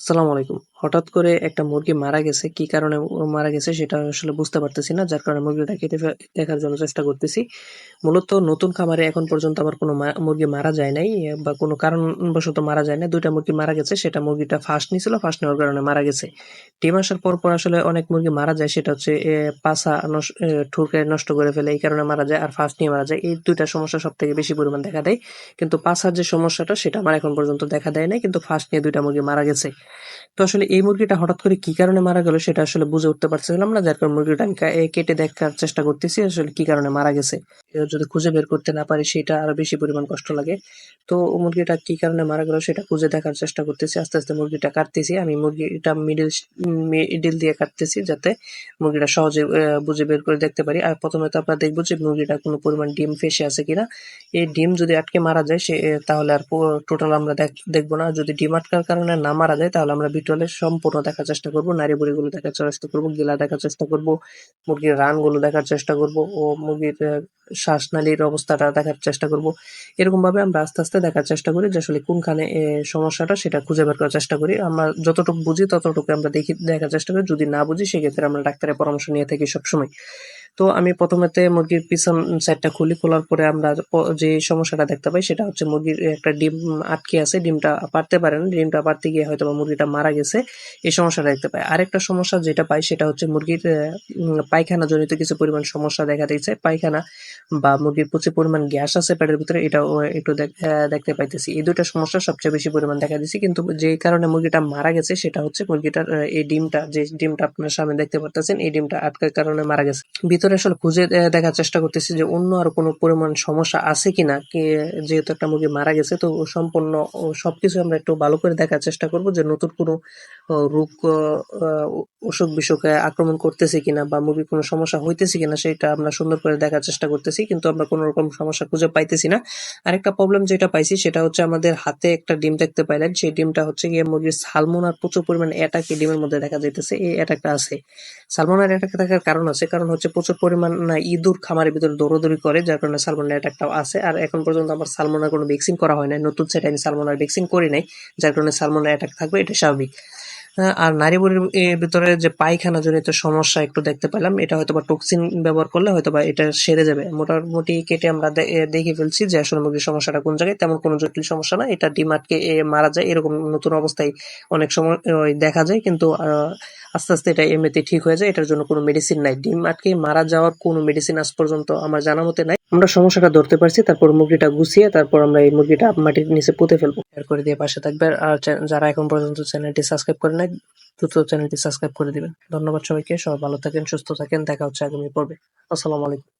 আসসালামু আলাইকুম। হঠাৎ করে একটা মুরগি মারা গেছে। কি কারণে মারা গেছে সেটা আসলে বুঝতে পারতেছি না। যার কারণে মুরগিটা কেটে দেখার জন্য চেষ্টা করতেছি। মূলত নতুন খামারে এখন পর্যন্ত আমার কোনো মুরগি মারা যায় নাই বা কোনো কারণবশত মারা যায় নাই। ২ টা মুরগি মারা গেছে। সেটা মুরগিটা ফার্স্ট নিছিল, ফার্স্ট নেওয়ার কারণে মারা গেছে। ডিম আসার পর, পর আসলে অনেক মুরগি মারা যায় সেটা হচ্ছে এ ঠুরকে নষ্ট করে ফেলে এই কারণে মারা যায় আর ফার্স্ট নিয়ে মারা যায়। এই দুইটা সমস্যা সব থেকে বেশি পরিমাণ দেখা দেয়। কিন্তু পাছার যে সমস্যাটা সেটা আমার এখন পর্যন্ত দেখা দেয় নাই। কিন্তু ফার্স্ট নিয়ে দুইটা মুরগি মারা গেছে। তো আসলে এই মুরগিটা হঠাৎ করে কি কারণে মারা গেল সেটা আসলে বুঝে উঠতে পারছিলাম না। যার কারণে মুরগিটা আমি কেটে দেখার চেষ্টা করতেছি আসলে কি কারণে মারা গেছে। যদি খুঁজে বের করতে না পারি সেটা আরও বেশি পরিমাণ কষ্ট লাগে। তো মুরগিটা কি কারণে মারা গেল সেটা খুঁজে দেখার চেষ্টা করতেছি। আস্তে, আস্তে মুরগিটা কাটতেছি। আমি মুরগিটা মিডিল মিডল দিয়ে কাটতেছি যাতে মুরগিটা সহজে বুঝে বের করে দেখতে পারি। আর প্রথমে তো আমরা দেখব যে মুরগিটা কোনো পরিমাণ ডিম ফেঁসে আছে কিনা। এই ডিম যদি আটকে মারা যায় সে তাহলে আর টোটাল আমরা দেখ দেখব না। যদি ডিম আটকার কারণে না মারা যায় তাহলে আমরা ভিটুয়ালে সম্পূর্ণ দেখার চেষ্টা করব। নারী বুড়িগুলো দেখার চেষ্টা করব, গিলা দেখার চেষ্টা করব, মুরগির রানগুলো দেখার চেষ্টা করব ও মুরগির শ্বাসনালীর অবস্থাটা দেখার চেষ্টা করব। এরকমভাবে আমরা আস্তে, আস্তে দেখার চেষ্টা করি যে আসলে কোনখানে সমস্যাটা সেটা খুঁজে বের করার চেষ্টা করি। আমরা যতটুকু বুঝি ততটুকু আমরা দেখি দেখার চেষ্টা করি। যদি না বুঝি সেক্ষেত্রে আমরা ডাক্তারের পরামর্শ নিয়ে থাকি সবসময়। তো আমি ১ম এতে মুরগির পিছন সাইডটা খুলি। খোলার পরে আমরা যে সমস্যাটা দেখতে পাই সেটা হচ্ছে মুরগির একটা ডিম আটকে আছে। ডিমটা পারতে পারে না। ডিমটা পারতে গিয়ে হয়তোবা মুরগিটা মারা গেছে। এই সমস্যাটা দেখতে পাই। আরেকটা সমস্যা যেটা পাই সেটা হচ্ছে মুরগির এ উম, পায়খানাজনিত কিছু পরিমাণ সমস্যা দেখা দিয়েছে। পায়খানা বা মুরগির প্রচুর পরিমাণ গ্যাস আছে পেটের ভিতরে, এটাও একটু দেখতে পাইতেছি। এই ২ টা সমস্যা সবচেয়ে বেশি পরিমাণ দেখা দিছে। কিন্তু যেই কারণে মুরগিটা মারা গেছে সেটা হচ্ছে মুরগিটার এই ডিমটা, যে ডিমটা আপনার সামনে দেখতে পারতেছেন, এই ডিমটা আটকার কারণে মারা গেছে। ভিতরে আসলে খুঁজে দেখার চেষ্টা করতেছি যে অন্য আরও কোনো পরিমাণ সমস্যা আছে। কি, যেহেতু একটা মুরগি মারা গেছে, তো সম্পূর্ণ, ও, সবকিছু আমরা একটু ভালো করে দেখার চেষ্টা করব যে নতুন কোনো রোগ অসুখ-বিসুখে আক্রমণ করতেছে কিনা বা মুরগির কোনো সমস্যা হইতেছে কিনা সেটা আমরা সুন্দর করে দেখার চেষ্টা করতেছি। কিন্তু আমরা কোনো রকম সমস্যা খুঁজে পাইতেছি না। আরেকটা প্রবলেম যেটা পাইছি সেটা হচ্ছে আমাদের হাতে একটা ডিম দেখতে পাইলেন। সেই ডিমটা হচ্ছে গিয়ে মুরগির সালমোনার প্রচুর পরিমাণে অ্যাটাক ডিমের মধ্যে দেখা যাইতেছে। এই অ্যাটাকটা আছে। সালমোনার অ্যাটাক থাকার কারণ আছে। কারণ হচ্ছে প্রচুর পরিমাণ, না, ইঁদুর খামারের ভিতরে দৌড়দৌড়ি করে, যার কারণে সালমোনার অ্যাটাকটাও আছে। আর এখন পর্যন্ত আমার সালমোনার কোনো ভ্যাকসিন করা হয় নাই। নতুন সেটা আমি সালমোনার ভ্যাকসিন করি নাই। যার কারণে সালমোনার অ্যাটাক থাকবে, এটা স্বাভাবিক। আ আর নাড়ি-ভুড়ির এ ভিতরে যে পায়খানা জনিত সমস্যা একটু দেখতে পেলাম। এটা হয়তো বা টক্সিন ব্যবহার করলে হয়তোবা এটা সেরে যাবে। মোটামুটি কেটে আমরা দেখে ফেলছি যে আসলে মুরগির সমস্যাটা কোন জায়গায়। তেমন কোনো জটিল সমস্যা না। এটা ডিম আটকে এ মারা যায় এরকম নতুন অবস্থায় অনেক সময় দেখা যায়। কিন্তু আস্তে, আস্তে এটা এমনিতে ঠিক হয়ে যায়। এটার জন্য কোনো মেডিসিন নাই। ডিম আটকে মারা যাওয়ার কোনো মেডিসিন আজ পর্যন্ত আমার জানা মতে নাই। আমরা সমস্যাটা ধরতে পারছি। তারপর মুরগিটা গুছিয়ে তারপর আমরা এই মুরগিটা মাটির নিচে পুঁতে ফেলব। শেয়ার করে দিয়ে পাশে থাকবে আর যারা এখন পর্যন্ত চ্যানেলটি সাবস্ক্রাইব করে নাই দ্রুত চ্যানেলটি সাবস্ক্রাইব করে দিবেন। ধন্যবাদ সবাইকে। সবাই ভালো থাকেন, সুস্থ থাকেন। দেখা হচ্ছে আগামী পর্বে। আসসালামু আলাইকুম।